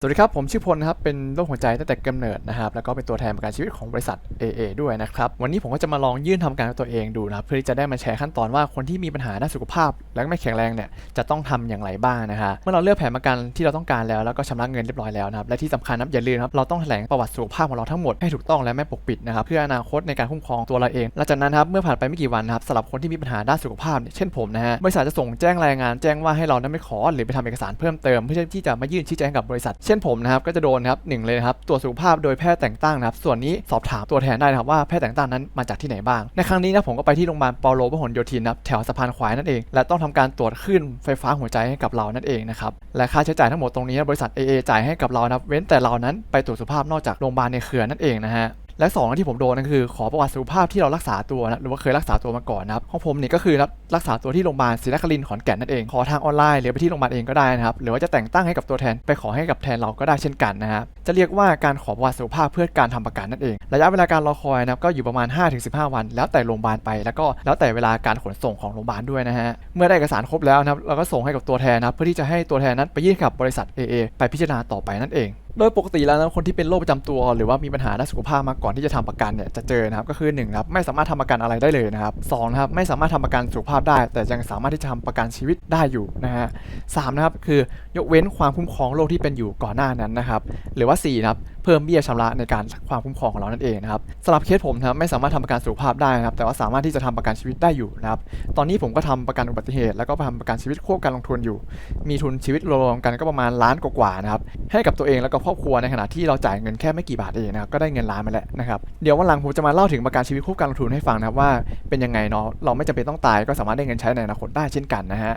สวัสดีครับ ผมชื่อพลนะครับ เป็นโรคหัวใจตั้งแต่กำเนิดนะครับ แล้วก็เป็นตัวแทนประกันชีวิตของบริษัท AA ด้วยนะครับ วันนี้ผมก็จะมาลองยื่นทำการตัวเองดูนะครับเพื่อที่จะได้มาแชร์ขั้นตอนว่าคนที่มีปัญหาด้านสุขภาพ และไม่แข็งแรงเนี่ยจะต้องทำอย่างไรบ้างนะฮะเมื่อเราเลือกแผนประกันที่เราต้องการแล้วแล้วก็ชำระเงินเรียบร้อยแล้วนะครับและที่สำคัญนะอย่าลืมครับเราต้องแถลงประวัติสุขภาพของเราทั้งหมดให้ถูกต้องและไม่ปกปิดนะครับเพื่ออนาคตในการคุ้มครองตัวเราเองหลังจากนั้นครับเมื่อผ่านไปไม่กี่วันนะครับสำหรับคนที่มีปัญหาด้านสุขภาพเช่นผมนะฮะบริษัทจะส่งแจ้งรายงานแจ้งว่าให้เรานั้นไม่ขอหรือไปทำเอกสารเพิ่มเติมเพื่อที่จะมายื่นชี้แจงกับบริษัทเช่นผมนะครับก็จะโดนครับหนึ่งเลยนะครับตรวจสุขภาพโดยแพทย์แต่งตั้งนะครับส่วนนี้สอบถามตัวแทนได้นะครับว่าแพทย์แต่งตั้งนั้นมาจากที่ไหนบ้าง ในครั้งนี้นะผมก็ไปที่โรงพยาบาลเปาโลพหลโยธินนะครับแถวสะพานขวายนั่นเอง และต้องทำการตรวจคลื่นไฟฟ้าหัวใจให้กับเรานั่นเองนะครับและค่าใช้จ่ายทั้งหมดตรงนี้บริษัท AA จ่ายให้กับเรานะครับเว้นแต่เรานั้นไปตรวจสุขภาพนอกจากโรงพยาบาลในเครือนั่นเองนะฮะ และสองที่ผมโดนนั่นคือ ขอประวัติสุขภาพที่เรารักษาตัวนะหรือว่าเคยรักษาตัวมาก่อนนะครับของผมนี่ก็คือรับรักษาตัวที่โรงพยาบาลศรีนครินทร์ขอนแก่นนั่นเองขอทางออนไลน์หรือไปที่โรงพยาบาลเองก็ได้นะครับหรือว่าจะแต่งตั้งให้กับตัวแทนไปขอให้กับแทนเราก็ได้เช่นกันนะครับจะเรียกว่าการขอประวัติสุขภาพเพื่อการทำประกันนั่นเอง ระยะเวลาการรอคอยนะครับก็อยู่ประมาณ 5-15 วัน แล้วแต่โรงพยาบาลไป แล้วก็แล้วแต่เวลาการขนส่งของโรงพยาบาลด้วยนะฮะเมื่อได้เอกสารครบแล้วนะครับเราก็ส่งให้กับตัวแทนนะเพื่อที่จะให้ตัวแทนนั้นไปยื่นกับบริษัท AA ไปพิจารณาต่อไปนั่นเอง โดยปกติแล้วนะคนที่เป็นโรคประจำตัว หรือว่ามีปัญหาด้านสุขภาพมาก่อนที่จะทำประกันเนี่ยจะเจอนะครับก็คือ1นะครับไม่สามารถทำประกันอะไรได้เลยนะครับสองนะครับไม่สามารถทำประกันสุขภาพได้ แต่ยังสามารถที่จะทำประกันชีวิตได้อยู่นะฮะสามนะครับคือยกเว้นความคุ้มครองโรคที่เป็นอยู่ก่อนหน้านั้นนะครับหรือว่าสี่นะครับเพิ่มเบี้ยชำระในการความคุ้มครองของเรานั่นเองนะครับสำหรับเคสผมนะครับไม่สามารถทำประกันสุขภาพได้นะครับแต่ว่าสามารถที่จะทำประกันชีวิตได้อยู่นะครับตอนนี้ผมก็ทำประกันอุบัติเหตุ แล้วก็ทำประกันชีวิตควบการลงทุนอยู่ มีทุนชีวิตรวมกันก็ประมาณล้านกว่าๆนะครับให้กับตัวเองแล้วก็ครอบครัวในขณะที่เราจ่ายเงินแค่ไม่กี่บาทเองนะครับก็ได้เงินล้านมาแล้วนะครับเดี๋ยววันหลังผมจะมาเล่าถึงประกันชีวิตควบการลงทุนให้ฟังนะครับว่าเป็นยังไงเนาะเราไม่จำเป็นต้องตายก็สามารถได้เงินใช้ในอนาคตได้เช่นกันนะฮะ